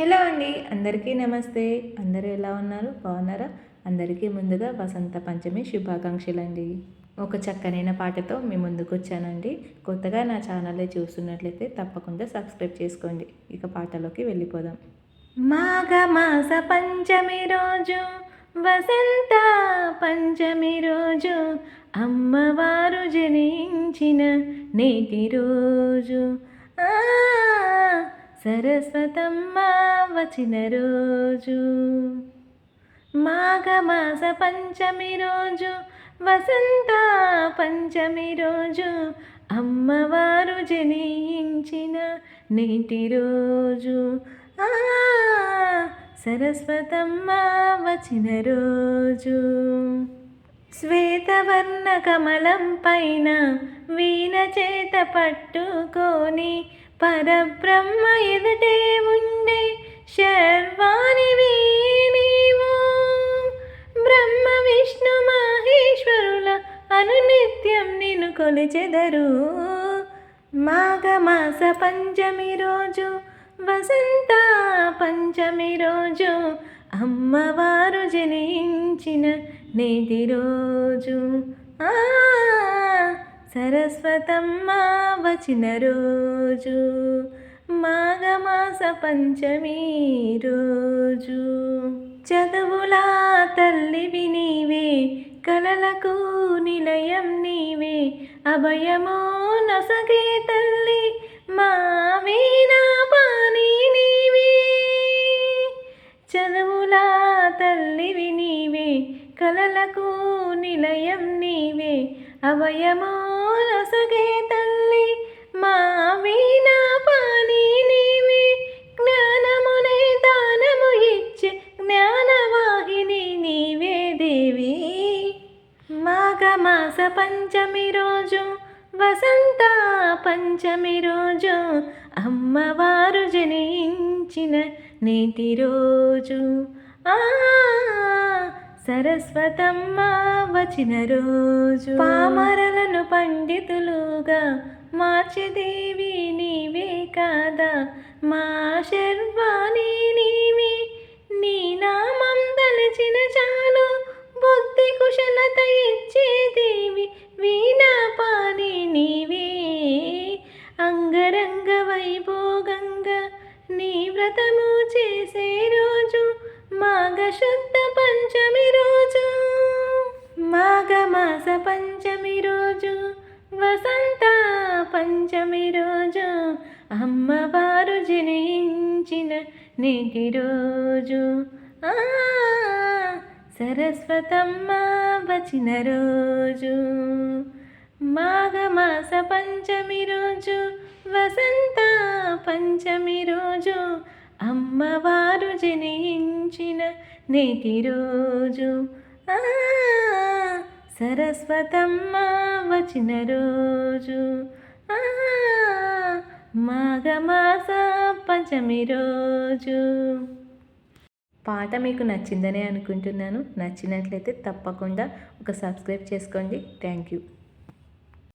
Hello అండి అందరికీ నమస్తే. అందరూ ఎలా ఉన్నారు? బాగున్నారా? అందరికీ ముందుగా వసంత పంచమి శుభాకాంక్షలు అండి ఒక చక్కనైన పాటతో మీ ముందుకు వచ్చానండి కొత్తగా నా ఛానల్లో చూస్తున్నట్లయితే తప్పకుండా సబ్స్క్రైబ్ చేసుకోండి. ఇక పాటలోకి వెళ్ళిపోదాం. మాఘమాస పంచమి రోజు వసంత పంచమి రోజు అమ్మవారు జనించిన నేటి రోజు. సరస్వతమ్మ వచ్చిన రోజు మాఘమాస పంచమి రోజు వసంత పంచమి రోజు అమ్మవారు జనించిన నేటి రోజు. సరస్వతమ్మ వచ్చిన రోజు. శ్వేతవర్ణ కమలం పైన వీణ చేత పట్టుకొని పరబ్రహ్మ ఎదుటే ఉండే శర్వాణివి నీవు బ్రహ్మ విష్ణు మహేశ్వరుల అనునిత్యం నిన్ను కొలిచెదరు. మాఘమాస పంచమి రోజు వసంత పంచమి రోజు అమ్మవారు జనించిన నేటి రోజు. ఆ సరస్వతమ్మ వచ్చిన రోజు మాఘమాస పంచమి రోజు. చదువులా తల్లివి నీవే కలలకు నిలయం నీవే. అభయమో నసగే తల్లి మా వీణా పాని నీవే. చదువులా తల్లివి నీవే కలలకు నిలయం నీవే. అభయమో తల్లి మా వీణా పాని నీవి. జ్ఞానమునే దానము ఇచ్చే జ్ఞానవాహిని నీవే దేవి. మాఘమాస పంచమి రోజు వసంత పంచమి రోజు అమ్మవారు జనించిన నేటి రోజు. ఆ సరస్వతమ్మ వచ్చిన రోజు పామరలను పండితులుగా మార్చిదేవి నీవే కాదా? మా శర్వాణి నీవి నీ నామం తలచిన చాలు. బుద్ధి కుశలత ఇచ్చే దేవి వీణా పాని నీవే. అంగరంగ వైభోగంగా నీ వ్రతము మాఘమాస పంచమి రోజు వసంత పంచమి రోజు అమ్మవారు జనించిన నీటి రోజు సరస్వతమ్మ వచ్చిన రోజు. మాఘమాస పంచమి రోజు వసంత పంచమి రోజు అమ్మవారు జనించిన నేటి రోజు సరస్వతమ్మ వచ్చిన రోజు. మాఘమాస పంచమి రోజు. పాట మీకు నచ్చిందనే అనుకుంటున్నాను. నచ్చినట్లయితే తప్పకుండా ఒక సబ్స్క్రైబ్ చేసుకోండి. Thank you.